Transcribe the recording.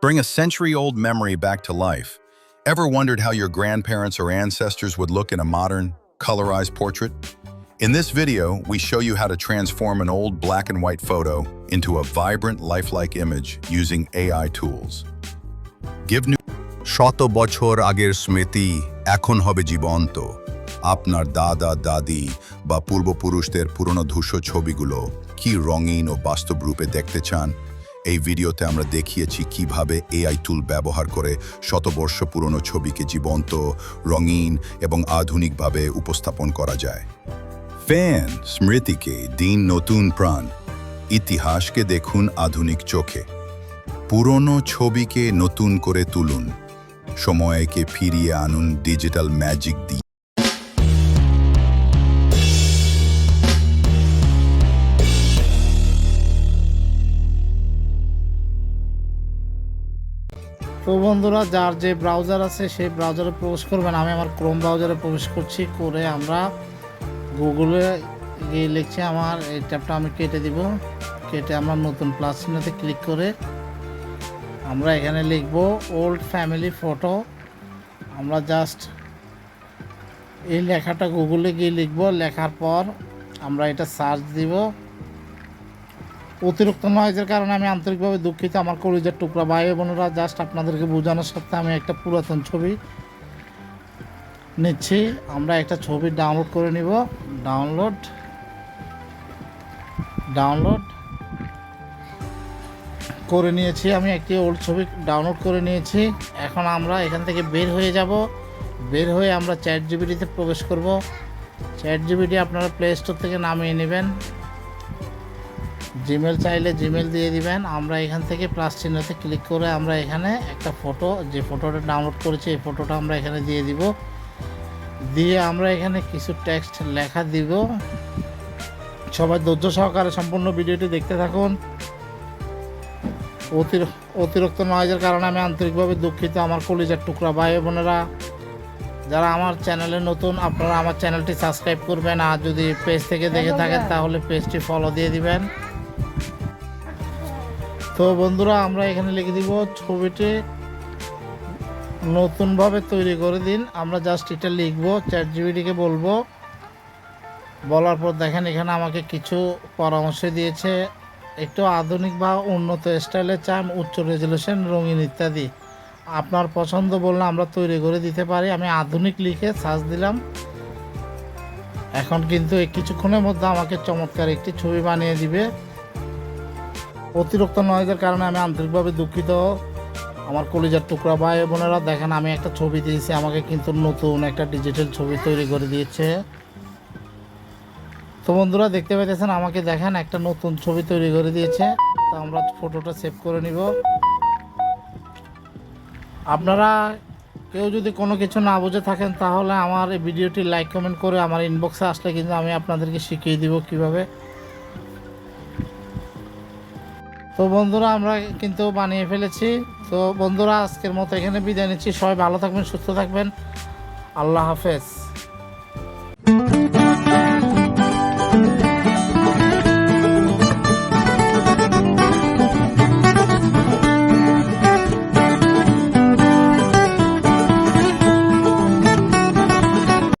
Bring a century old memory back to life. Ever wondered how your grandparents or ancestors would look in a modern, colorized portrait? In this video, we show you how to transform an old black and white photo into a vibrant, lifelike image using AI tools. Give new শত বছর আগের স্মৃতি এখন হবে জীবন্ত আপনার দাদা দাদি বা পূর্বপুরুষদের পুরনো ধূসর ছবিগুলো কি রঙিন ও বাস্তব রূপে দেখতে চান এই ভিডিওতে আমরা দেখিয়েছি কীভাবে এআই টুল ব্যবহার করে শতবর্ষ পুরনো ছবিকে জীবন্ত, রঙিন এবং আধুনিকভাবে উপস্থাপন করা যায়। ফ্যান স্মৃতিকে, দিন নতুন প্রাণ, ইতিহাসকে দেখুন আধুনিক চোখে। পুরনো ছবিকে নতুন করে তুলুন। সময়কে ফিরিয়ে আনুন ডিজিটাল ম্যাজিক দিয়ে। তো বন্ধুরা, যার যে ব্রাউজার আছে সেই ব্রাউজারে প্রবেশ করবেন। আমি আমার ক্রোম ব্রাউজারে প্রবেশ করছি, করে আমরা গুগলে গিয়ে লিখছি আমার, এই ট্যাবটা আমি কেটে দিব। কেটে আমরা নতুন প্লাস চিহ্নতে ক্লিক করে আমরা এখানে লিখব ওল্ড ফ্যামিলি ফটো আমরা জাস্ট এই লেখাটা গুগলে গিয়ে লিখব। লেখার পর আমরা এটা সার্চ দিব। অতিরিক্ত নয়েজের কারণে আমি আন্তরিকভাবে দুঃখিত। আমার কলিজার টুকরা ভাই বোনেরা জাস্ট আপনাদেরকে বোঝানোর সাথে আমি একটা পুরাতন ছবি নিচ্ছি। আমরা একটা ছবি ডাউনলোড করে নিব। ডাউনলোড ডাউনলোড করে নিয়েছি আমি। একটি ওল্ড ছবি ডাউনলোড করে নিয়েছি। এখন আমরা এখান থেকে বের হয়ে যাব। বের হয়ে আমরা চ্যাট জিবিটিতে প্রবেশ করব। চ্যাট জিবিটি আপনারা প্লে স্টোর থেকে নামিয়ে নেবেন। জিমেল চাইলে জিমেল দিয়ে দিবেন। আমরা এখান থেকে প্লাস চিহ্নতে ক্লিক করে আমরা এখানে একটা ফটো যে ফটোটা ডাউনলোড করেছি এই ফটোটা আমরা এখানে দিয়ে দিব। দিয়ে আমরা এখানে কিছু টেক্সট লেখা দিব। সবাই ধৈর্য সহকারে সম্পূর্ণ ভিডিওটি দেখতে থাকুন। অতির- অতিরিক্ত নয়েজের কারণে আমি আন্তরিকভাবে দুঃখিত। আমার কলিজার টুকরা ভাই বোনেরা যারা আমার চ্যানেলে নতুন আপনারা আমার চ্যানেলটি সাবস্ক্রাইব করবেন। আর যদি পেজ থেকে দেখে থাকেন তাহলে পেজটি ফলো দিয়ে দিবেন। তো বন্ধুরা, আমরা এখানে লিখে দিব, ছবিটি নতুনভাবে তৈরি করে দিন। আমরা জাস্ট এটা লিখব চ্যাট জিবিটিকে বলব। বলার পর দেখেন, এখানে আমাকে কিছু পরামর্শ দিয়েছে। একটু আধুনিক বা উন্নত স্টাইলে চান, উচ্চ রেজলিউশন রঙিন ইত্যাদি। আপনার পছন্দ বললে আমরা তৈরি করে দিতে পারি। আমি আধুনিক লিখে সার্চ দিলাম। এখন কিন্তু কিছুক্ষণের মধ্যে আমাকে চমৎকার একটি ছবি বানিয়ে দিবে। অতিরিক্ত নয়েজের কারণে আমি আন্তরিকভাবে দুঃখিত। আমার কলিজার টুকরা ভাই বোনেরা, দেখেন আমি একটা ছবি দিয়েছি, আমাকে কিন্তু নতুন একটা ডিজিটাল ছবি তৈরি করে দিয়েছে। তো বন্ধুরা, দেখতে পাইতেছেন, আমাকে দেখেন একটা নতুন ছবি তৈরি করে দিয়েছে। তো আমরা ফটোটা সেভ করে নিব। আপনারা কেউ যদি কোনো কিছু না বুঝে থাকেন, তাহলে আমার এই ভিডিওটি লাইক কমেন্ট করে আমার ইনবক্সে আসলে কিন্তু আমি আপনাদেরকে শিখিয়ে দিব কীভাবে। তো বন্ধুরা, আমরা কিন্তু বানিয়ে ফেলেছি। তো বন্ধুরা, আজকের মতো এখানে বিদায় নিচ্ছি। সবাই ভালো থাকবেন, সুস্থ থাকবেন। আল্লাহ হাফেজ।